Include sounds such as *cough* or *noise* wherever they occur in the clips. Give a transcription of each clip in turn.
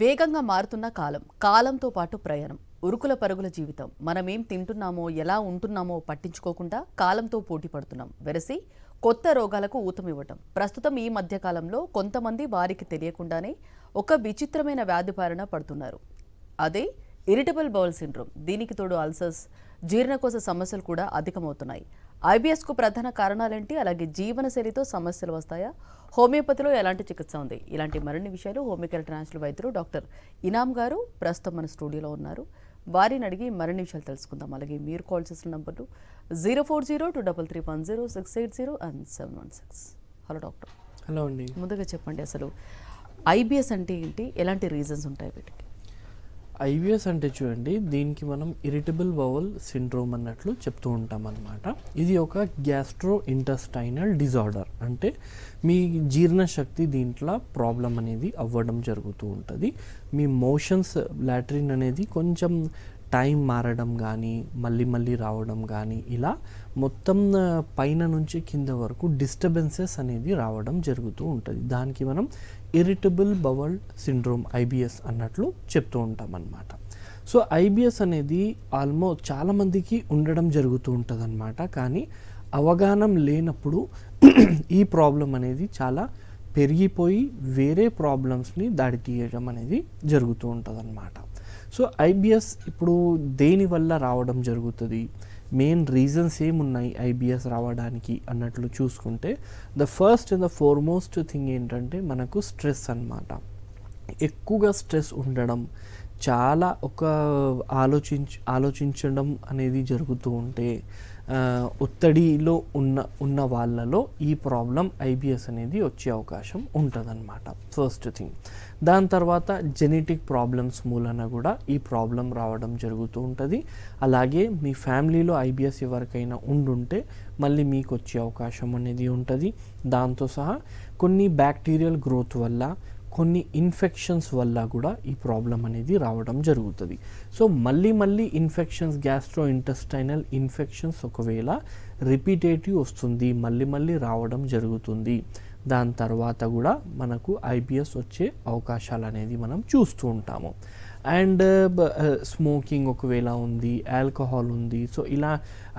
వేగంగా మారుతున్న కాలం కాలంతో పాటు ప్రయాణం. ఉరుకుల పరుగుల జీవితం. మనమేం తింటున్నామో ఎలా ఉంటున్నామో పట్టించుకోకుండా కాలంతో పోటీ పడుతున్నాం. వెరసి కొత్త రోగాలకు ఊతమివ్వటం. ప్రస్తుతం ఈ మధ్యకాలంలో కొంతమంది వారికి తెలియకుండానే ఒక విచిత్రమైన వ్యాధి బారిన పడుతున్నారు. అదే ఇరిటబుల్ బౌల్ సిండ్రోమ్. దీనికి తోడు అల్సర్స్ జీర్ణకోశ సమస్యలు కూడా అధికమవుతున్నాయి. ఐబిఎస్కు ప్రధాన కారణాలేంటి? అలాగే జీవనశైలితో సమస్యలు వస్తాయా? హోమియోపతిలో ఎలాంటి చికిత్స ఉంది? ఇలాంటి మరిన్ని విషయాలు హోమియోకేర్ ట్రాన్స్ఫర్ వైద్యులు డాక్టర్ ఇనామ్ గారు ప్రస్తుతం మన స్టూడియోలో ఉన్నారు. వారిని అడిగి మరిన్ని విషయాలు తెలుసుకుందాం. అలాగే మీరు కాల్ చేసిన నంబర్లు zero four zero two double three one zero six eight zero and seven one six. Hello doctor. Hello అండి. ముందుగా చెప్పండి అసలు ఐబిఎస్ అంటే ఏంటి? ఎలాంటి రీజన్స్ ఉంటాయి వీటికి? ఐవిఎస్ అంటే చూడండి దీనికి మనం ఇరిటబుల్ బౌల్ సిండ్రోమ్ అన్నట్లు చెప్తూ ఉంటాం అనమాట ఇది ఒక గ్యాస్ట్రో ఇంటస్టైనల్ డిజార్డర్. అంటే మీ జీర్ణశక్తి దీంట్లో ప్రాబ్లం అనేది అవ్వడం జరుగుతూ ఉంటుంది. మీ మోషన్స్ లాట్రిన్ అనేది కొంచెం టైం మారడం కానీ మళ్ళీ మళ్ళీ రావడం కానీ ఇలా మొత్తం పైన నుంచి కింద వరకు డిస్టర్బెన్సెస్ అనేది రావడం జరుగుతూ ఉంటుంది. దానికి మనం ఇరిటబుల్ బవల్ సిండ్రోమ్ ఐబిఎస్ అన్నట్లు చెప్తూ ఉంటాం అన్నమాట సో ఐబిఎస్ అనేది ఆల్మోస్ట్ చాలామందికి ఉండడం జరుగుతూ ఉంటుంది అనమాట కానీ అవగాహన లేనప్పుడు *clears throat* ఈ ప్రాబ్లం అనేది చాలా పెరిగిపోయి వేరే ప్రాబ్లమ్స్ని దాడి తీయడం అనేది జరుగుతూ ఉంటుంది అనమాట సో ఐబిఎస్ ఇప్పుడు దేని వల్ల రావడం జరుగుతుంది? మెయిన్ రీజన్స్ ఏమున్నాయి ఐబిఎస్ రావడానికి అన్నట్లు చూసుకుంటే the first and the foremost thing ఏంటంటే మనకు స్ట్రెస్ అన్నమాట. ఎక్కువగా స్ట్రెస్ ఉండడం చాలా ఒక ఆలోచించ ఆలోచించడం అనేది జరుగుతూ ఉంటే ఒత్తిడిలో ఉన్న ఉన్న వాళ్ళలో ఈ ప్రాబ్లం ఐబిఎస్ అనేది వచ్చే అవకాశం ఉంటుందన్నమాట. First thing. దాని తర్వాత జెనెటిక్ ప్రాబ్లమ్స్ మూలన కూడా ఈ ప్రాబ్లం రావడం జరుగుతూ ఉంటుంది. అలాగే మీ ఫ్యామిలీలో ఐబిఎస్ ఎవరికైనా ఉండుంటే మళ్ళీ మీకు వచ్చే అవకాశం అనేది ఉంటుంది. దాంతో సహా కొన్ని బ్యాక్టీరియల్ గ్రోత్ వల్ల కొన్ని ఇన్ఫెక్షన్స్ వల్ల కూడా ఈ ప్రాబ్లం అనేది రావడం జరుగుతుంది. సో మళ్ళీ మళ్ళీ ఇన్ఫెక్షన్స్ గ్యాస్ట్రో ఇంటెస్టైనల్ ఇన్ఫెక్షన్స్ ఒకవేళ రిపీటేటివ్ వస్తుంది మళ్ళీ మళ్ళీ రావడం జరుగుతుంది. దాని తర్వాత కూడా మనకు ఐబిఎస్ వచ్చే అవకాశాలు అనేది మనం చూస్తూ ఉంటాము. అండ్ స్మోకింగ్ ఒకవేళ ఉంది ఆల్కహాల్ ఉంది సో ఇలా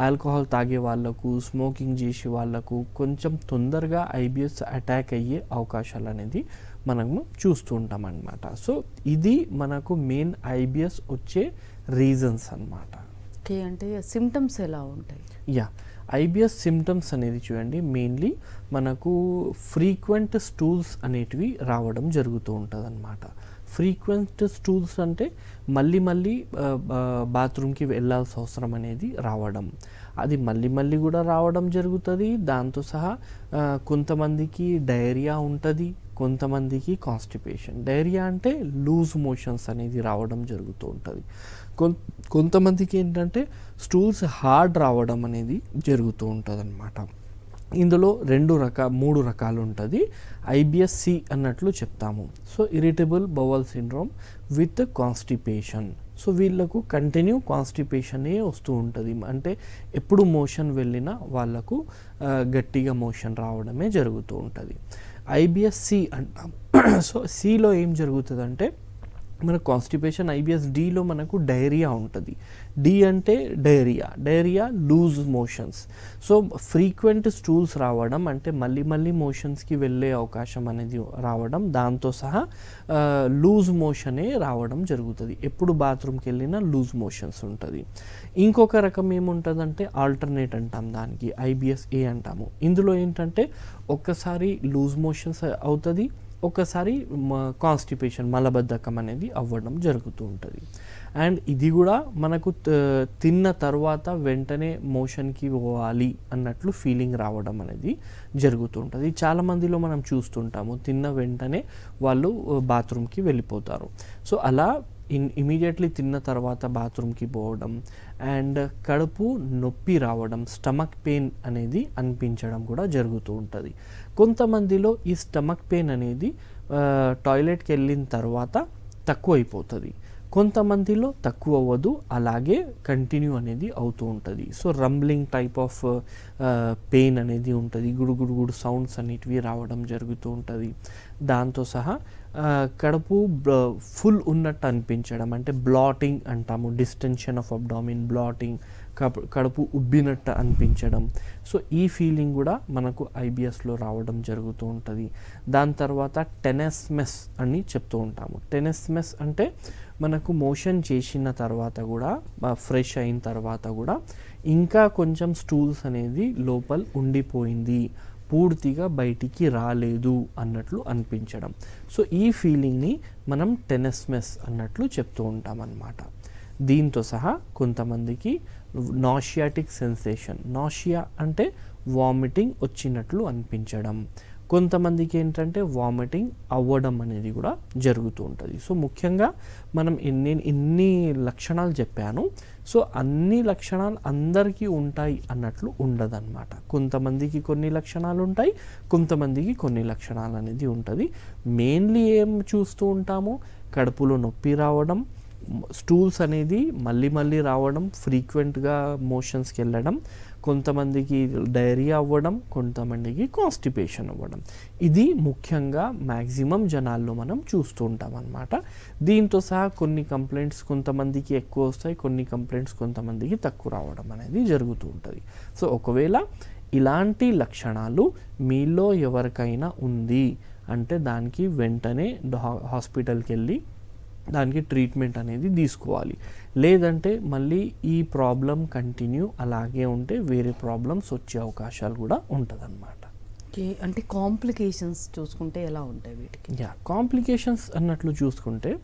ఆల్కహాల్ తాగే వాళ్ళకు స్మోకింగ్ చేసే వాళ్ళకు కొంచెం తొందరగా ఐబిఎస్ అటాక్ అయ్యే అవకాశాలు అనేది మనము చూస్తూ ఉంటాం అన్నమాట సో ఇది మనకు మెయిన్ ఐబిఎస్ వచ్చే రీజన్స్ అన్నమాట. ఓకే అంటే సిమ్టమ్స్ ఎలా ఉంటాయి? యా ఐబిఎస్ సిమ్టమ్స్ అనేది చూడండి మెయిన్లీ మనకు ఫ్రీక్వెంట్ స్టూల్స్ అనేటివి రావడం జరుగుతూ ఉంటుంది అనమాట ఫ్రీక్వెంట్ స్టూల్స్ అంటే మళ్ళీ మళ్ళీ బాత్రూమ్కి వెళ్ళాల్సిన అవసరం అనేది రావడం. అది మళ్ళీ మళ్ళీ కూడా రావడం జరుగుతుంది. దాంతో సహా కొంతమందికి డైరియా ఉంటుంది కొంతమందికి కాన్స్టిపేషన్. డైరియా అంటే లూజ్ మోషన్స్ అనేది రావడం జరుగుతూ ఉంటుంది. కొంతమందికి ఏంటంటే స్టూల్స్ హార్డ్ రావడం అనేది జరుగుతూ ఉంటుంది అనమాట ఇందులో రెండు రక మూడు రకాలు ఉంటుంది ఐబిఎస్సి అన్నట్లు చెప్తాము. So irritable bowel syndrome with constipation. So వీళ్ళకు కంటిన్యూ కాన్స్టిపేషనే వస్తూ ఉంటుంది. అంటే ఎప్పుడు మోషన్ వెళ్ళినా వాళ్ళకు గట్టిగా మోషన్ రావడమే జరుగుతూ ఉంటుంది. ఐబిఎస్సి అంటాం *coughs* సో సిలో ఏం జరుగుతుందంటే మనకు కాన్స్టిపేషన్ ఐబిఎస్ డిలో మనకు డైరియా ఉంటుంది. డి అంటే diarrhoea. Diarrhoea loose motions so frequent stools రావడం అంటే మళ్ళీ మళ్ళీ మోషన్స్కి వెళ్ళే అవకాశం అనేది రావడం దాంతో సహా లూజ్ మోషనే రావడం జరుగుతుంది. ఎప్పుడు బాత్రూమ్కి వెళ్ళినా లూజ్ మోషన్స్ ఉంటుంది. ఇంకొక రకం ఏముంటుందంటే ఆల్టర్నేట్ అంటాం దానికి ఐబిఎస్ ఏ అంటాము. ఇందులో ఏంటంటే ఒక్కసారి లూజ్ మోషన్స్ అవుతుంది ఒకసారి కాన్స్టిపేషన్ మలబద్ధకం అనేది అవ్వడం జరుగుతూ ఉంటుంది. అండ్ ఇది కూడా మనకు తిన్న తర్వాత వెంటనే మోషన్కి పోవాలి అన్నట్లు ఫీలింగ్ రావడం అనేది జరుగుతూ ఉంటుంది. చాలా మందిలో మనం చూస్తుంటాము తిన్న వెంటనే వాళ్ళు uh, బాత్రూమ్కి వెళ్ళిపోతారు. సో అలా ఇన్ ఇమీడియట్లీ తిన్న తర్వాత బాత్రూమ్కి పోవడం అండ్ కడుపు నొప్పి రావడం స్టమక్ పెయిన్ అనేది అనిపించడం కూడా జరుగుతూ ఉంటుంది. కొంతమందిలో ఈ స్టమక్ పెయిన్ అనేది టాయిలెట్కి వెళ్ళిన తర్వాత తక్కువైపోతుంది. కొంతమందిలో తక్కువ అవ్వదు అలాగే కంటిన్యూ అనేది అవుతూ ఉంటుంది. So rumbling type of pain అనేది ఉంటుంది. గుడుగుడుగుడు సౌండ్స్ అనేటివి రావడం జరుగుతూ ఉంటుంది. దాంతో సహా కడుపు ఫుల్ ఉన్నట్టు అనిపించడం. అంటే బ్లాటింగ్ అంటాము. డిస్టెన్షన్ ఆఫ్ అబ్డామిన్ బ్లాటింగ్ కడుపు కడుపు ఉబ్బినట్టు అనిపించడం. సో ఈ ఫీలింగ్ కూడా మనకు ఐబిఎస్లో రావడం జరుగుతూ ఉంటుంది. దాని తర్వాత టెనెస్మెస్ అని చెప్తూ ఉంటాము. టెనెస్మెస్ అంటే మనకు మోషన్ చేసిన తర్వాత కూడా ఫ్రెష్ అయిన తర్వాత కూడా ఇంకా కొంచెం స్టూల్స్ అనేది లోపల ఉండిపోయింది. పూర్తిగా బయటికి రాలేదు అన్నట్లు అనిపించడం. సో ఈ ఫీలింగ్ని మనం టెనెస్మెస్ అన్నట్లు చెప్తూ ఉంటాం అన్నమాట దీంతో సహా కొంతమందికి నాషియాటిక్ సెన్సేషన్ నాషియా అంటే వామిటింగ్ వచ్చినట్లు అనిపించడం. కొంతమందికి ఏంటంటే వామిటింగ్ అవ్వడం అనేది కూడా జరుగుతూ ఉంటుంది. సో ముఖ్యంగా మనం ఎన్ని ఇన్ని లక్షణాలు చెప్పాను. సో అన్ని లక్షణాలు అందరికీ ఉంటాయి అన్నట్లు ఉండదన్నమాట. కొంతమందికి కొన్ని లక్షణాలు ఉంటాయి కొంతమందికి కొన్ని లక్షణాలు అనేది ఉంటుంది. మెయిన్లీ ఏం చూస్తూ ఉంటాము? కడుపులో నొప్పి రావడం స్టూల్స్ అనేది మళ్ళీ మళ్ళీ రావడం ఫ్రీక్వెంట్గా మోషన్స్కి వెళ్ళడం కొంతమందికి డైరియా అవ్వడం కొంతమందికి కాన్స్టిపేషన్ అవ్వడం. ఇది ముఖ్యంగా మ్యాక్సిమం జనాల్లో మనం చూస్తూ ఉంటాం అన్నమాట. దీంతో సహా కొన్ని కంప్లైంట్స్ కొంతమందికి ఎక్కువ వస్తాయి కొన్ని కంప్లైంట్స్ కొంతమందికి తక్కువ రావడం అనేది జరుగుతూ ఉంటుంది. సో ఒకవేళ ఇలాంటి లక్షణాలు మీలో ఎవరికైనా ఉంది అంటే దానికి వెంటనే హాస్పిటల్కి వెళ్ళి దానికి ట్రీట్మెంట్ అనేది తీసుకోవాలి. లేదంటే మళ్ళీ ఈ ప్రాబ్లం కంటిన్యూ అలాగే ఉంటే వేరే ప్రాబ్లమ్స్ వచ్చే అవకాశాలు కూడా ఉంటుందన్నమాట. అంటే కాంప్లికేషన్స్ చూసుకుంటే ఎలా ఉంటాయి వీటికి? యా కాంప్లికేషన్స్ అన్నట్లు చూసుకుంటే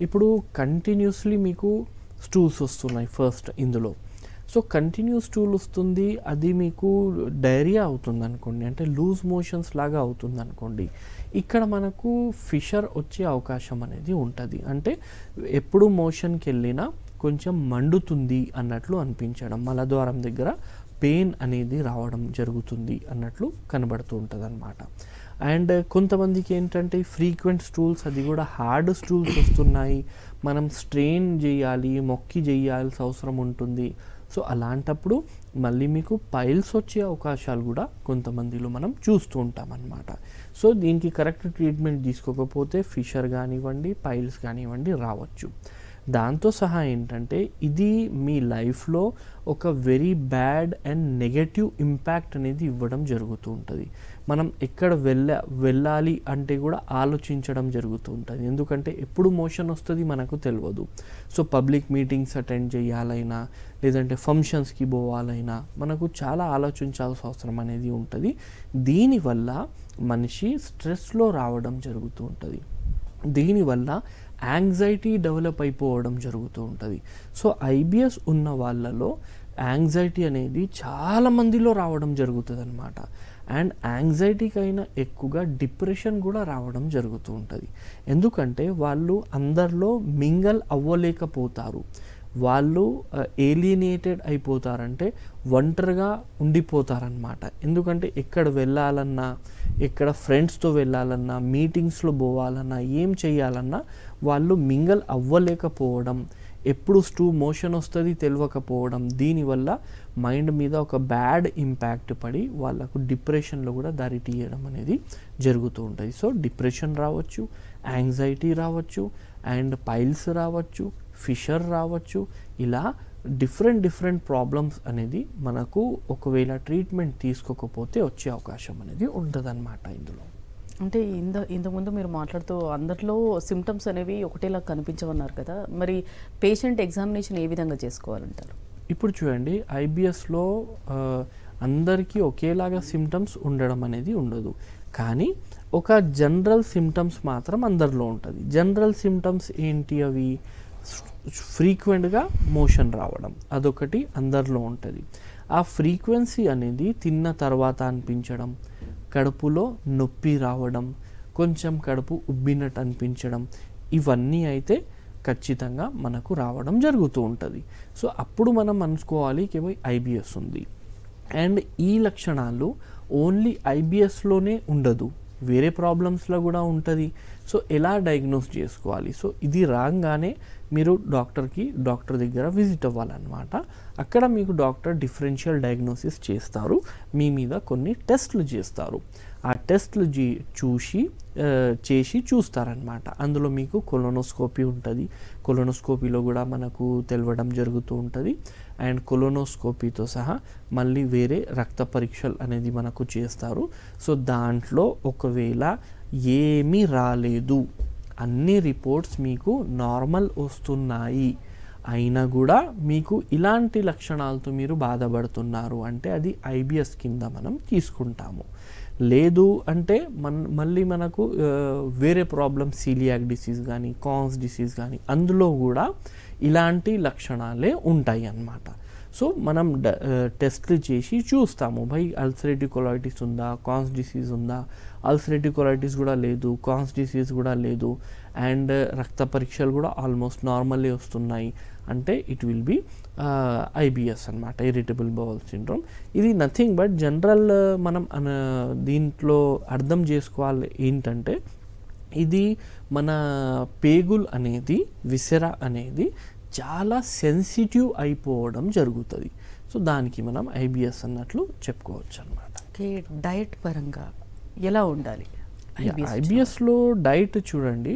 ఇప్పుడు కంటిన్యూస్లీ మీకు స్టూల్స్ వస్తున్నాయి ఫస్ట్ ఇందులో. సో కంటిన్యూస్ స్టూల్ వస్తుంది అది మీకు డైరియా అవుతుంది అనుకోండి అంటే లూజ్ మోషన్స్ లాగా అవుతుంది అనుకోండి ఇక్కడ మనకు ఫిషర్ వచ్చే అవకాశం అనేది ఉంటుంది. అంటే ఎప్పుడు మోషన్కి వెళ్ళినా కొంచెం మండుతుంది అన్నట్లు అనిపించడం మలద్వారం దగ్గర పెయిన్ అనేది రావడం జరుగుతుంది అన్నట్లు కనబడుతూ ఉంటుంది అనమాట అండ్ కొంతమందికి ఏంటంటే ఫ్రీక్వెంట్ స్టూల్స్ అది కూడా హార్డ్ స్టూల్స్ వస్తున్నాయి. మనం స్ట్రెయిన్ చేయాలి మొక్కి చేయాల్సిన అవసరం ఉంటుంది. సో అలాంటప్పుడు మళ్ళీ మీకు పైల్స్ వచ్చే అవకాశాలు కూడా కొంతమందిలో మనం చూస్తూ ఉంటామన్నమాట. సో దీనికి కరెక్ట్ ట్రీట్మెంట్ తీసుకోకపోతే ఫిషర్ కానివ్వండి పైల్స్ కానివ్వండి రావచ్చు. దాంతో సహా ఏంటంటే ఇది మీ లైఫ్లో ఒక very bad and negative impact అనేది ఇవ్వడం జరుగుతూ ఉంటుంది. మనం ఎక్కడ వెళ్ళ వెళ్ళాలి అంటే కూడా ఆలోచించడం జరుగుతూ ఉంటుంది. ఎందుకంటే ఎప్పుడు మోషన్ వస్తుంది మనకు తెలియదు సో పబ్లిక్ మీటింగ్స్ అటెండ్ చేయాలైనా లేదంటే ఫంక్షన్స్కి పోవాలైనా మనకు చాలా ఆలోచించాల్సిన అవసరం అనేది ఉంటుంది. దీనివల్ల మనిషి స్ట్రెస్లో రావడం జరుగుతూ ఉంటుంది. దీనివల్ల యాంగ్జైటీ డెవలప్ అయిపోవడం జరుగుతూ ఉంటుంది. సో ఐబిఎస్ ఉన్న వాళ్ళలో యాంగ్జైటీ అనేది చాలా మందిలో రావడం జరుగుతుంది అనమాట అండ్ యాంగ్జైటీకైనా ఎక్కువగా డిప్రెషన్ కూడా రావడం జరుగుతూ ఉంటుంది. ఎందుకంటే వాళ్ళు అందరిలో మింగల్ అవ్వలేకపోతారు. వాళ్ళు ఏలినేటెడ్ అయిపోతారంటే ఒంటరిగా ఉండిపోతారనమాట ఎందుకంటే ఎక్కడ వెళ్ళాలన్నా ఎక్కడ ఫ్రెండ్స్తో వెళ్ళాలన్నా మీటింగ్స్లో పోవాలన్నా ఏం చేయాలన్నా వాళ్ళు మింగల్ అవ్వలేకపోవడం ఎప్పుడు స్టూ మోషన్ వస్తుంది తెలియకపోవడం దీనివల్ల మైండ్ మీద ఒక బ్యాడ్ ఇంపాక్ట్ పడి వాళ్ళకు డిప్రెషన్లో కూడా దారి తీయడం అనేది జరుగుతూ ఉంటుంది. సో డిప్రెషన్ రావచ్చు యాంగ్జైటీ రావచ్చు అండ్ పైల్స్ రావచ్చు ఫిషర్ రావచ్చు ఇలా డిఫరెంట్ డిఫరెంట్ ప్రాబ్లమ్స్ అనేది మనకు ఒకవేళ ట్రీట్మెంట్ తీసుకోకపోతే వచ్చే అవకాశం అనేది ఉంటుందన్నమాట ఇందులో. అంటే ఇంత ఇంతకుముందు మీరు మాట్లాడుతూ అందరిలో సిమ్టమ్స్ అనేవి ఒకటేలా కనిపించమన్నారు కదా. మరి పేషెంట్ ఎగ్జామినేషన్ ఏ విధంగా చేసుకోవాలంటారు? ఇప్పుడు చూడండి ఐబిఎస్లో అందరికీ ఒకేలాగా సిమ్టమ్స్ ఉండడం అనేది ఉండదు. కానీ ఒక జనరల్ సిమ్టమ్స్ మాత్రం అందరిలో ఉంటుంది. జనరల్ సిమ్టమ్స్ ఏంటి అవి? ఫ్రీక్వెంట్గా మోషన్ రావడం అదొకటి అందరిలో ఉంటుంది. ఆ ఫ్రీక్వెన్సీ అనేది తిన్న తర్వాత అనిపించడం కడుపులో నొప్పి రావడం కొంచెం కడుపు ఉబ్బినట్టు అనిపించడం ఇవన్నీ అయితే ఖచ్చితంగా మనకు రావడం జరుగుతూ ఉంటుంది. సో అప్పుడు మనం అనుకోవాలి కేవై ఐబిఎస్ ఉంది. అండ్ ఈ లక్షణాలు ఓన్లీ ఐబిఎస్లోనే ఉండదు. వేరే ప్రాబ్లమ్స్లో కూడా ఉంటుంది. సో ఎలా డయాగ్నోస్ చేసుకోవాలి? సో ఇది రాగానే మీరు డాక్టర్కి డాక్టర్ దగ్గర విజిట్ అవ్వాలన్నమాట. అక్కడ మీకు డాక్టర్ డిఫరెన్షియల్ డయాగ్నోసిస్ చేస్తారు. మీ మీద కొన్ని టెస్ట్లు చేస్తారు. ఆ టెస్ట్లు జీ చూసి చేసి చూస్తారనమాట. అందులో మీకు కొలోనోస్కోపీ ఉంటుంది. కొలోనోస్కోపీలో కూడా మనకు తెలవడం జరుగుతూ ఉంటుంది. అండ్ కొలోనోస్కోపీతో సహా మళ్ళీ వేరే రక్త పరీక్షలు అనేది మనకు చేస్తారు. సో దాంట్లో ఒకవేళ ఏమీ రాలేదు అన్ని రిపోర్ట్స్ మీకు నార్మల్ వస్తున్నాయి అయినా కూడా మీకు ఇలాంటి లక్షణాలతో మీరు బాధపడుతున్నారు అంటే అది ఐబిఎస్ కింద మనం తీసుకుంటాము. లేదు అంటే మన మళ్ళీ మనకు వేరే ప్రాబ్లమ్ సీలియాక్ డిసీజ్ కానీ కాన్స్ డిసీజ్ కానీ అందులో కూడా ఇలాంటి లక్షణాలే ఉంటాయి అన్నమాట సో మనం డ- టెస్ట్లు చేసి చూస్తాము. భయ్ అల్సరేటివ్ కొలైటిస్ ఉందా కాన్స్ డిసీజ్ ఉందా అల్సరేటివ్ కొలైటిస్ కూడా లేదు కాన్స్ డిసీజ్ కూడా లేదు అండ్ uh, రక్త పరీక్షలు కూడా ఆల్మోస్ట్ నార్మల్లీ వస్తున్నాయి. అంటే ఇట్ విల్ బి ఐబిఎస్ అనమాట ఇరిటబుల్ బౌల్ సిండ్రోమ్ ఇది నథింగ్ బట్ జనరల్ మనం అన- దీంట్లో అర్థం చేసుకోవాలి ఏంటంటే ఇది మన పేగుల్ అనేది విసెర అనేది చాలా సెన్సిటివ్ అయిపోవడం జరుగుతుంది. సో దానికి మనం ఐబిఎస్ అన్నట్లు చెప్పుకోవచ్చు అనమాట ఓకే డయట్ పరంగా ఎలా ఉండాలి? ఐబిఎస్లో డైట్ చూడండి.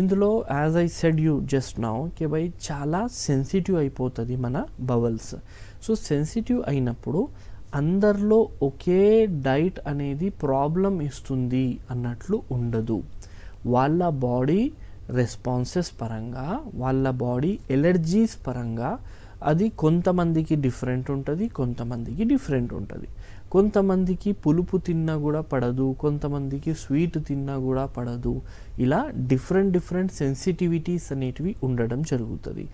ఇందులో as I said you just now కే బై చాలా సెన్సిటివ్ అయిపోతుంది మన బవల్స్ సో సెన్సిటివ్ అయినప్పుడు అందరిలో ఒకే డైట్ అనేది ప్రాబ్లం ఇస్తుంది అన్నట్లు ఉండదు. వాళ్ళ బాడీ రెస్పాన్సెస్ పరంగా వాళ్ళ బాడీ ఎలర్జీస్ పరంగా అది కొంతమందికి డిఫరెంట్ ఉంటుంది కొంతమందికి డిఫరెంట్ ఉంటుంది. కొంతమందికి పులుపు తిన్నా కూడా పడదు కొంతమందికి స్వీట్ తిన్నా కూడా పడదు. ఇలా డిఫరెంట్ డిఫరెంట్ సెన్సిటివిటీస్ అనేటివి ఉండడం జరుగుతుంది.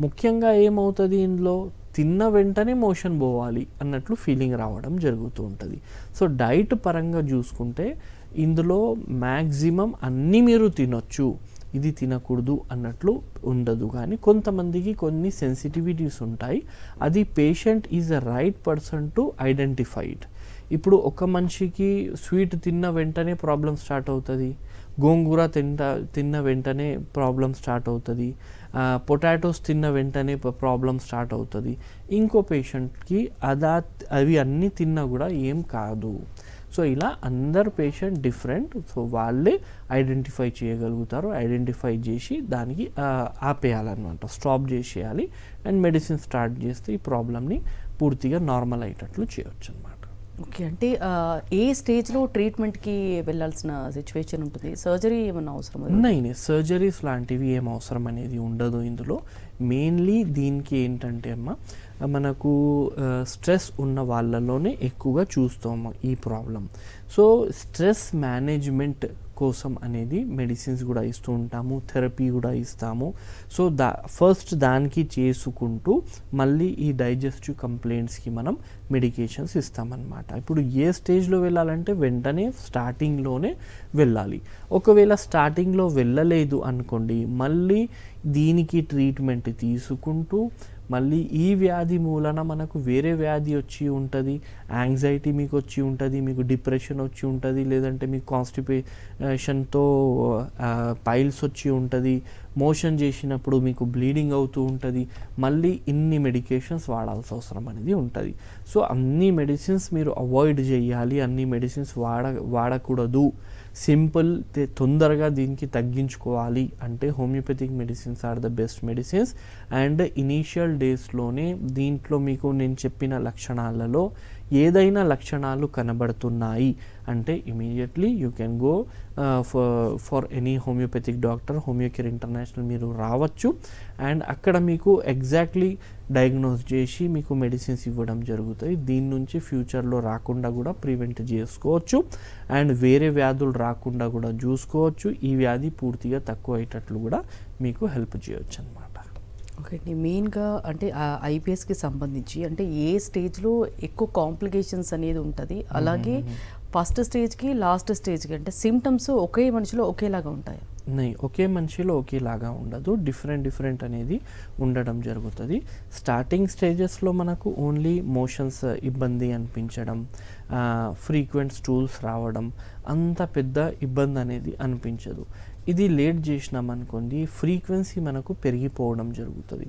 ముఖ్యంగా ఏమవుతుంది ఇందులో? తిన్న వెంటనే మోషన్ పోవాలి అన్నట్లు ఫీలింగ్ రావడం జరుగుతూ ఉంటుంది. సో డైట్ పరంగా చూసుకుంటే ఇందులో మ్యాక్సిమం అన్నీ మీరు తినొచ్చు. ఇది తినకూడదు అన్నట్లు ఉండదు. కానీ కొంతమందికి కొన్ని సెన్సిటివిటీస్ ఉంటాయి. అది patient is a right person to identified ఇప్పుడు ఒక మనిషికి స్వీట్ తిన్న వెంటనే ప్రాబ్లం స్టార్ట్ అవుతుంది. గోంగూర తింట తిన్న వెంటనే ప్రాబ్లం స్టార్ట్ అవుతుంది. పొటాటోస్ తిన్న వెంటనే ప్రాబ్లం స్టార్ట్ అవుతుంది. ఇంకో పేషెంట్కి అదా అవి అన్నీ తిన్నా కూడా ఏం కాదు. సో ఇలా అందరు పేషెంట్ డిఫరెంట్ సో వాళ్ళే ఐడెంటిఫై చేయగలుగుతారు ఐడెంటిఫై చేసి దానికి ఆపేయాలన్నమాట. స్టాప్ చేసేయాలి అండ్ మెడిసిన్ స్టార్ట్ చేస్తే ఈ ప్రాబ్లమ్ని పూర్తిగా నార్మల్ అయ్యేటట్లు చేయొచ్చు అనమాట ఓకే. అంటే ఏ స్టేజ్లో ట్రీట్మెంట్కి వెళ్ళాల్సిన సిచ్యువేషన్ ఉంటుంది? సర్జరీ ఏమన్నా అవసరం ఉన్నాయి సర్జరీస్ లాంటివి ఏం అవసరం అనేది ఉండదు ఇందులో. మెయిన్లీ దీనికి ఏంటంటే అమ్మ మనకు స్ట్రెస్ ఉన్న వాళ్ళలోనే ఎక్కువగా చూస్తాము ఈ ప్రాబ్లం సో స్ట్రెస్ మేనేజ్మెంట్ కోసం అనేది మెడిసిన్స్ కూడా ఇస్తూ ఉంటాము థెరపీ కూడా ఇస్తాము. సో దా ఫస్ట్ దానికి చేసుకుంటూ మళ్ళీ ఈ డైజెస్టివ్ కంప్లైంట్స్కి మనం మెడికేషన్స్ ఇస్తామన్నమాట. ఇప్పుడు ఏ స్టేజ్లో వెళ్ళాలంటే వెంటనే స్టార్టింగ్లోనే వెళ్ళాలి. ఒకవేళ స్టార్టింగ్లో వెళ్ళలేదు అనుకోండి మళ్ళీ దీనికి ట్రీట్మెంట్ తీసుకుంటూ మళ్ళీ ఈ వ్యాధి మూలన మనకు వేరే వ్యాధి వచ్చి ఉంటుంది యాంగ్జైటీ మీకు వచ్చి ఉంటుంది మీకు డిప్రెషన్ వచ్చి ఉంటుంది లేదంటే మీకు కాన్స్టిపేషన్తో పైల్స్ వచ్చి ఉంటుంది మోషన్ చేసినప్పుడు మీకు బ్లీడింగ్ అవుతూ ఉంటుంది. మళ్ళీ ఇన్ని మెడికేషన్స్ వాడాల్సిన అవసరం అనేది ఉంటుంది. సో అన్ని మెడిసిన్స్ మీరు అవాయిడ్ చేయాలి. అన్ని మెడిసిన్స్ వాడ వాడకూడదు. సింపుల్ తొందరగా దీనికి తగ్గించుకోవాలి. అంటే homoeopathic medicines are the best medicines. And initial డేస్లోనే దీంట్లో మీకు నేను చెప్పిన లక్షణాలలో ఏదైనా లక్షణాలు కనబడుతున్నాయి అంటే immediately you can go for any homoeopathic doctor Homeocare International మీరు రావచ్చు. అండ్ అక్కడ మీకు ఎగ్జాక్ట్లీ డయాగ్నోస్ చేసి మీకు మెడిసిన్స్ ఇవ్వడం జరుగుతాయి. దీని నుంచి ఫ్యూచర్లో రాకుండా కూడా ప్రివెంట్ చేసుకోవచ్చు. అండ్ వేరే వ్యాధులు రాకుండా కూడా చూసుకోవచ్చు. ఈ వ్యాధి పూర్తిగా తక్కువ అయ్యేటట్లు కూడా మీకు హెల్ప్ చేయొచ్చు అనమాట ఓకే అండి మెయిన్గా అంటే ఐపీఎస్కి సంబంధించి అంటే ఏ స్టేజ్లో ఎక్కువ కాంప్లికేషన్స్ అనేది ఉంటుంది అలాగే ఫస్ట్ స్టేజ్కి లాస్ట్ స్టేజ్కి అంటే సిమ్టమ్స్ ఒకే మనిషిలో ఒకేలాగా ఉంటాయి? నై ఒకే మనిషిలో ఒకేలాగా ఉండదు డిఫరెంట్ డిఫరెంట్ అనేది ఉండడం జరుగుతుంది. స్టార్టింగ్ స్టేజెస్లో మనకు ఓన్లీ మోషన్స్ ఇబ్బంది అనిపించడం ఫ్రీక్వెంట్ స్టూల్స్ రావడం అంత పెద్ద ఇబ్బంది అనేది అనిపించదు. ఇది లేట్ చేసినాం అనుకోండి ఫ్రీక్వెన్సీ మనకు పెరిగిపోవడం జరుగుతుంది.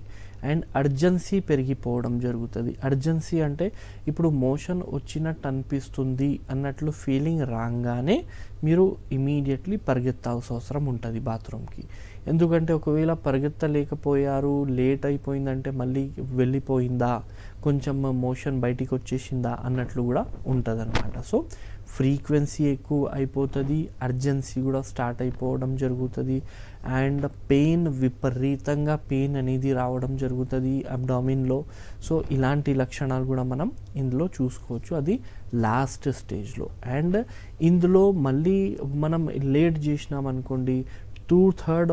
అండ్ అర్జెన్సీ పెరిగిపోవడం జరుగుతుంది. అర్జెన్సీ అంటే ఇప్పుడు మోషన్ వచ్చినట్టు అనిపిస్తుంది అన్నట్లు ఫీలింగ్ రాగానే మీరు ఇమీడియట్లీ పరిగెత్తాల్సిన అవసరం ఉంటుంది బాత్రూమ్కి ఎందుకంటే ఒకవేళ పరిగెత్తలేకపోయారు లేట్ అయిపోయిందంటే మళ్ళీ వెళ్ళిపోయిందా కొంచెం మోషన్ బయటికి వచ్చేసిందా అన్నట్లు కూడా ఉంటుంది సో ఫ్రీక్వెన్సీ ఎక్కువ అయిపోతుంది అర్జెన్సీ కూడా స్టార్ట్ అయిపోవడం జరుగుతుంది అండ్ పెయిన్ విపరీతంగా పెయిన్ అనేది రావడం జరుగుతుంది అబ్డామిన్లో. సో ఇలాంటి లక్షణాలు కూడా మనం ఇందులో చూసుకోవచ్చు. అది లాస్ట్ స్టేజ్లో. అండ్ ఇందులో మళ్ళీ మనం లేట్ చేసినాం అనుకోండి టూ థర్డ్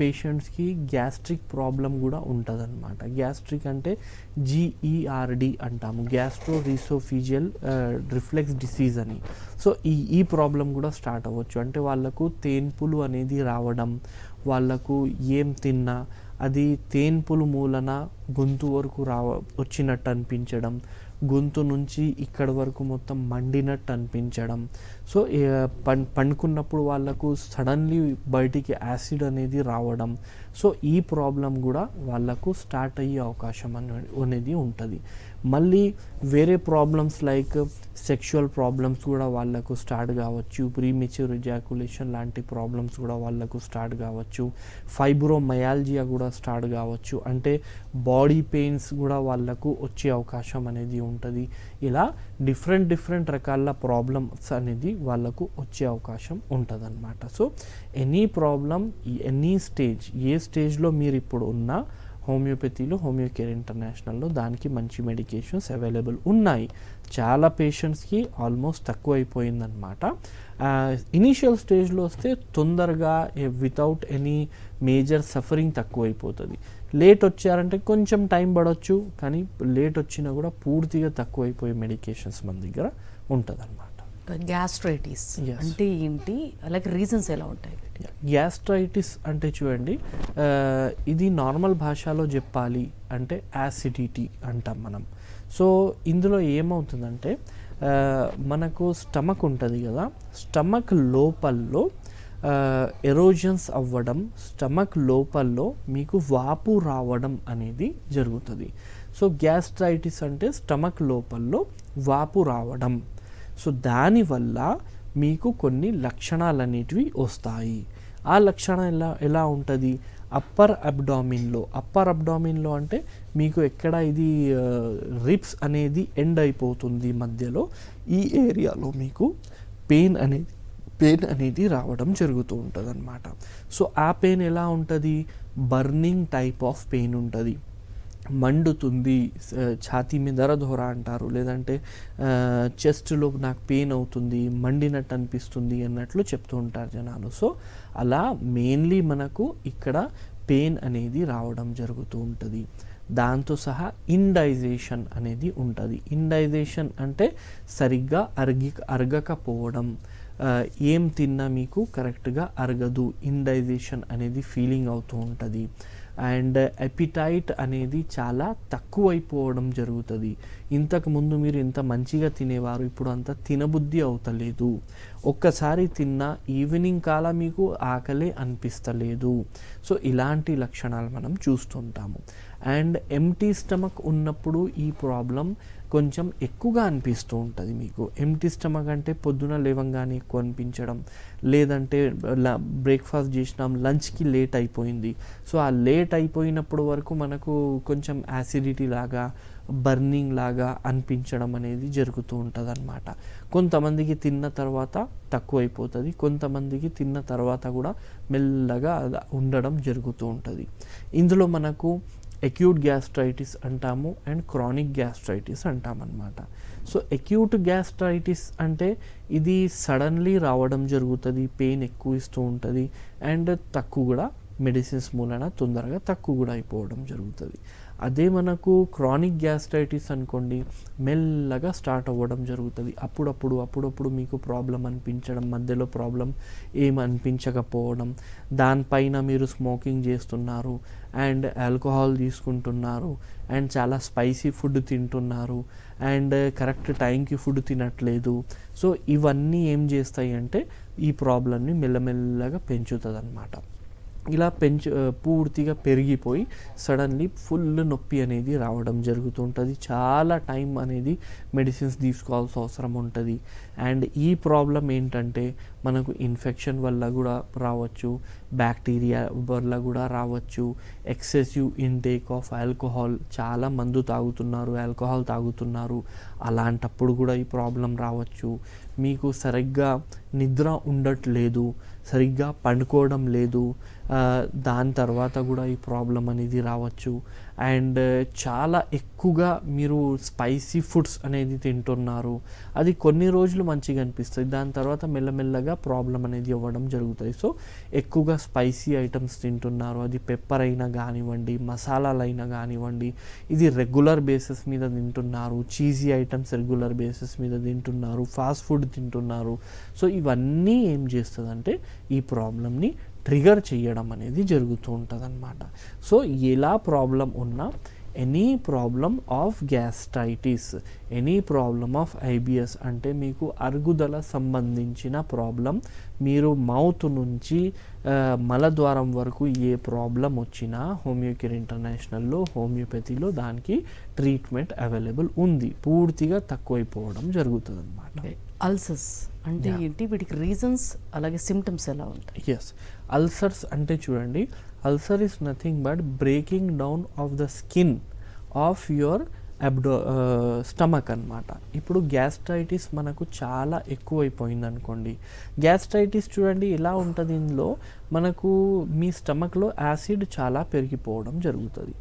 పేషెంట్స్కి గ్యాస్ట్రిక్ ప్రాబ్లం కూడా ఉంటుంది అనమాట గ్యాస్ట్రిక్ అంటే జిఈఆర్డి అంటాము. గ్యాస్ట్రో రీసోఫీజియల్ రిఫ్లెక్స్ డిసీజ్ అని. సో ఈ ఈ ప్రాబ్లం కూడా స్టార్ట్ అవ్వచ్చు. అంటే వాళ్ళకు తేన్పులు అనేది రావడం వాళ్ళకు ఏం తిన్నా అది తేన్పులు మూలన గొంతు వరకు రావ వచ్చినట్టు అనిపించడం గొంతు నుంచి ఇక్కడి వరకు మొత్తం మండినట్టు అనిపించడం. సో పం పండుకున్నప్పుడు వాళ్ళకు సడన్లీ బయటికి యాసిడ్ అనేది రావడం. సో ఈ ప్రాబ్లం కూడా వాళ్ళకు స్టార్ట్ అయ్యే అవకాశం అనేది ఉంటుంది. మళ్ళీ వేరే ప్రాబ్లమ్స్ లైక్ సెక్షువల్ ప్రాబ్లమ్స్ కూడా వాళ్ళకు స్టార్ట్ కావచ్చు ప్రీమెచ్యూర్ ఎజాకులేషన్ లాంటి ప్రాబ్లమ్స్ కూడా వాళ్ళకు స్టార్ట్ కావచ్చు ఫైబ్రోమయాలజియా కూడా స్టార్ట్ కావచ్చు. అంటే బాడీ పెయిన్స్ కూడా వాళ్ళకు వచ్చే అవకాశం అనేది ఉంటుంది. ఇలా డిఫరెంట్ డిఫరెంట్ రకాల ప్రాబ్లమ్స్ అనేది వాళ్ళకు వచ్చే అవకాశం ఉంటుంది అనమాట so any problem any stage ఏ స్టేజ్లో మీరు ఇప్పుడు ఉన్నా హోమియోపతిలో హోమియోకేర్ ఇంటర్నేషనల్లో దానికి మంచి మెడికేషన్స్ అవైలబుల్ ఉన్నాయి. చాలా పేషెంట్స్కి ఆల్మోస్ట్ తక్కువ అయిపోయిందనమాట ఇనీషియల్ స్టేజ్లో వస్తే తొందరగా వితౌట్ ఎనీ మేజర్ సఫరింగ్ తక్కువ అయిపోతుంది లేట్ వచ్చారంటే కొంచెం టైం పడవచ్చు కానీ లేట్ వచ్చినా కూడా పూర్తిగా తక్కువ అయిపోయే మెడికేషన్స్ మన దగ్గర ఉంటుంది గ్యాస్ట్రైటిస్. అంటే ఏంటి? అలాగే రీజన్స్ ఎలా ఉంటాయి గ్యాస్ట్రైటిస్ అంటే చూడండి ఇది నార్మల్ భాషలో చెప్పాలి అంటే యాసిడిటీ అంటాం మనం. సో ఇందులో ఏమవుతుందంటే మనకు స్టమక్ ఉంటుంది కదా స్టమక్ లోపల్లో ఎరోజన్స్ అవ్వడం స్టమక్ లోపల్లో మీకు వాపు రావడం అనేది జరుగుతుంది. సో గ్యాస్ట్రైటిస్ అంటే స్టమక్ లోపల్లో వాపు రావడం. సో దానివల్ల మీకు కొన్ని లక్షణాలు అనేటివి వస్తాయి. ఆ లక్షణం ఎలా ఎలా ఉంటుంది? అప్పర్ అబ్డామిన్లో అప్పర్ అబ్డామిన్లో అంటే మీకు ఎక్కడ ఇది రిప్స్ అనేది ఎండ్ అయిపోతుంది మధ్యలో ఈ ఏరియాలో మీకు పెయిన్ అనేది పెయిన్ అనేది రావడం జరుగుతూ ఉంటుంది అనమాట సో ఆ పెయిన్ ఎలా ఉంటుంది? బర్నింగ్ టైప్ ఆఫ్ పెయిన్ ఉంటుంది. మండుతుంది ఛాతీ మీద దరదోర అంటారు. లేదంటే చెస్ట్లో నాకు పెయిన్ అవుతుంది మండినట్టు అనిపిస్తుంది అన్నట్లు చెప్తూ ఉంటారు జనాలు. సో అలా మెయిన్లీ మనకు ఇక్కడ పెయిన్ అనేది రావడం జరుగుతూ ఉంటుంది. దాంతో సహా ఇండైజేషన్ అనేది ఉంటుంది. ఇండైజేషన్ అంటే సరిగ్గా అరిగి అరగకపోవడం. ఏం తిన్నా మీకు కరెక్ట్గా అరగదు. ఇండైజేషన్ అనేది ఫీలింగ్ అవుతూ ఉంటుంది. అండ్ ఎపిటైట్ అనేది చాలా తక్కువైపోవడం జరుగుతుంది. ఇంతకుముందు మీరు ఇంత మంచిగా తినేవారు ఇప్పుడు అంత తినబుద్ధి అవుతలేదు. ఒక్కసారి తిన్నా ఈవినింగ్ కాల మీకు ఆకలే అనిపిస్తలేదు. సో ఇలాంటి లక్షణాలు మనం చూస్తుంటాము. అండ్ ఎంటీ స్టమక్ ఉన్నప్పుడు ఈ ప్రాబ్లం కొంచెం ఎక్కువగా అనిపిస్తూ ఉంటుంది మీకు. ఎంటీ స్టమక్ అంటే పొద్దున లేవంగానే ఎక్కువ అనిపించడం లేదంటే బ్రేక్ఫాస్ట్ చేసినాం లంచ్కి లేట్ అయిపోయింది. సో ఆ లేట్ అయిపోయినప్పుడు వరకు మనకు కొంచెం యాసిడిటీ లాగా బర్నింగ్ లాగా అనిపించడం అనేది జరుగుతూ ఉంటుంది అనమాట కొంతమందికి తిన్న తర్వాత తక్కువైపోతుంది కొంతమందికి తిన్న తర్వాత కూడా మెల్లగా ఉండడం జరుగుతూ ఉంటుంది. ఇందులో మనకు అక్యూట్ గ్యాస్ట్రైటిస్ అంటాము అండ్ క్రానిక్ గ్యాస్ట్రైటిస్ అంటామన్నమాట. సో అక్యూట్ గ్యాస్ట్రైటిస్ అంటే ఇది సడన్లీ రావడం జరుగుతుంది పెయిన్ ఎక్కువ ఇస్తూ ఉంటుంది అండ్ తక్కువ కూడా మెడిసిన్స్ మూలన తొందరగా తక్కువ కూడా అయిపోవడం జరుగుతుంది. అదే మనకు క్రానిక్ గ్యాస్ట్రైటిస్ అనుకోండి మెల్లగా స్టార్ట్ అవ్వడం జరుగుతుంది. అప్పుడప్పుడు అప్పుడప్పుడు మీకు ప్రాబ్లం అనిపించడం మధ్యలో ప్రాబ్లం ఏం అనిపించకపోవడం దానిపైన మీరు స్మోకింగ్ చేస్తున్నారు అండ్ ఆల్కహాల్ తీసుకుంటున్నారు అండ్ చాలా స్పైసీ ఫుడ్ తింటున్నారు అండ్ కరెక్ట్ టైంకి ఫుడ్ తినట్లేదు. సో ఇవన్నీ ఏం చేస్తాయి అంటే ఈ ప్రాబ్లమ్ని మెల్లమెల్లగా పెంచుతుంది అనమాట ఇలా పెంచు పూర్తిగా పెరిగిపోయి సడన్లీ ఫుల్ నొప్పి అనేది రావడం జరుగుతుంటుంది. చాలా టైం అనేది మెడిసిన్స్ తీసుకోవాల్సిన అవసరం ఉంటుంది. అండ్ ఈ ప్రాబ్లం ఏంటంటే మనకు ఇన్ఫెక్షన్ వల్ల కూడా రావచ్చు బ్యాక్టీరియా వల్ల కూడా రావచ్చు ఎక్సెసివ్ ఇంటేక్ ఆఫ్ ఆల్కహాల్ చాలా మందు తాగుతున్నారు ఆల్కహాల్ తాగుతున్నారు. అలాంటప్పుడు కూడా ఈ ప్రాబ్లం రావచ్చు. మీకు సరిగ్గా నిద్ర ఉండట్లేదు సరిగ్గా పండుకోవడం లేదు దాని తర్వాత కూడా ఈ ప్రాబ్లం అనేది రావచ్చు. అండ్ చాలా ఎక్కువగా మీరు స్పైసీ ఫుడ్స్ అనేది తింటున్నారు. అది కొన్ని రోజులు మంచిగా అనిపిస్తుంది. దాని తర్వాత మెల్లమెల్లగా ప్రాబ్లం అనేది అవ్వడం జరుగుతుంది. సో ఎక్కువగా స్పైసీ ఐటమ్స్ తింటున్నారు. అది పెప్పర్ అయినా కానివ్వండి మసాలాలు అయినా కానివ్వండి ఇది రెగ్యులర్ బేసిస్ మీద తింటున్నారు. చీజీ ఐటమ్స్ రెగ్యులర్ బేసిస్ మీద తింటున్నారు. ఫాస్ట్ ఫుడ్ తింటున్నారు. సో ఇవన్నీ ఏం చేస్తుందంటే ఈ ప్రాబ్లమ్ని ట్రిగర్ చేయడం అనేది జరుగుతూ ఉంటుంది అనమాట సో ఎలా ప్రాబ్లం ఉన్నా any problem of gastritis any problem of IBS అంటే మీకు అరుగుదల సంబంధించిన ప్రాబ్లం మీరు మౌత్ నుంచి మలద్వారం వరకు ఏ ప్రాబ్లం వచ్చినా హోమియోకేర్ ఇంటర్నేషనల్లో హోమియోపతిలో దానికి ట్రీట్మెంట్ అవైలబుల్ ఉంది. పూర్తిగా తక్కువైపోవడం జరుగుతుంది అనమాట అల్సర్స్ అంటే. ఏంటి? వీటికి రీజన్స్ అలాగే సిమ్టమ్స్ ఎలా ఉంటాయి? ఎస్ అల్సర్స్ అంటే చూడండి ulcer is nothing but breaking down of the skin of your abdo stomach అన్నమాట. ఇప్పుడు గ్యాస్ట్రైటిస్ మనకు చాలా ఎక్కువైపోయింది అనుకోండి గ్యాస్ట్రైటిస్ చూడండి ఎలా ఉంటుంది ఇందులో? మనకు మీ స్టమక్లో యాసిడ్ చాలా పెరిగిపోవడం జరుగుతుంది.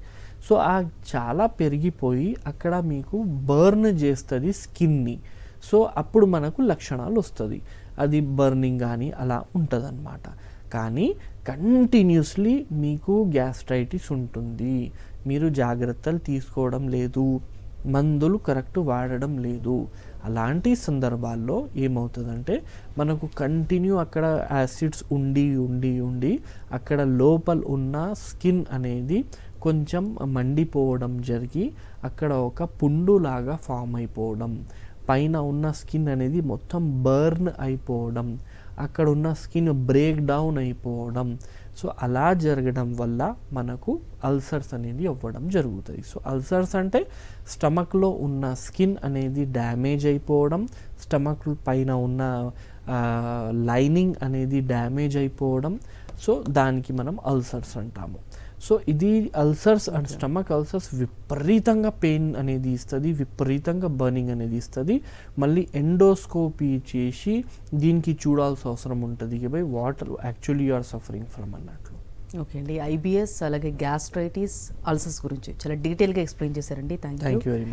సో ఆ చాలా పెరిగిపోయి అక్కడ మీకు బర్న్ చేస్తుంది స్కిన్ని. సో అప్పుడు మనకు లక్షణాలు వస్తుంది. అది బర్నింగ్ కానీ అలా ఉంటుంది కానీ కంటిన్యూస్లీ మీకు గ్యాస్ట్రైటిస్ ఉంటుంది. మీరు జాగ్రత్తలు తీసుకోవడం లేదు. మందులు కరెక్ట్ వాడడం లేదు. అలాంటి సందర్భాల్లో ఏమవుతుందంటే మనకు కంటిన్యూ అక్కడ యాసిడ్స్ ఉండి ఉండి ఉండి అక్కడ లోపల ఉన్న స్కిన్ అనేది కొంచెం మండిపోవడం జరిగి అక్కడ ఒక పుండులాగా ఫామ్ అయిపోవడం. పైన ఉన్న స్కిన్ అనేది మొత్తం బర్న్ అయిపోవడం అక్కడ ఉన్న స్కిన్ బ్రేక్ డౌన్ అయిపోవడం. సో అలా జరగడం వల్ల మనకు అల్సర్స్ అనేది అవ్వడం జరుగుతుంది సో అల్సర్స్ అంటే స్టమక్లో ఉన్న స్కిన్ అనేది డ్యామేజ్ అయిపోవడం స్టమక్ పైన ఉన్న లైనింగ్ అనేది డ్యామేజ్ అయిపోవడం. సో దానికి మనం అల్సర్స్ అంటాము. సో ఇది అల్సర్స్ అండ్ స్టమక్ అల్సర్స్ విపరీతంగా పెయిన్ అనేది ఇస్తుంది విపరీతంగా బర్నింగ్ అనేది ఇస్తుంది. మళ్ళీ ఎండోస్కోపీ చేసి దీనికి చూడాల్సిన అవసరం ఉంటుంది. By water actually you are suffering from అన్నట్లు. ఓకే అండి. ఐబిఎస్ అలాగే గ్యాస్ట్రైటిస్ అల్సర్స్ గురించి చాలా డీటెయిల్గా ఎక్స్ప్లెయిన్ చేశారండి. Thank you. Thank you very much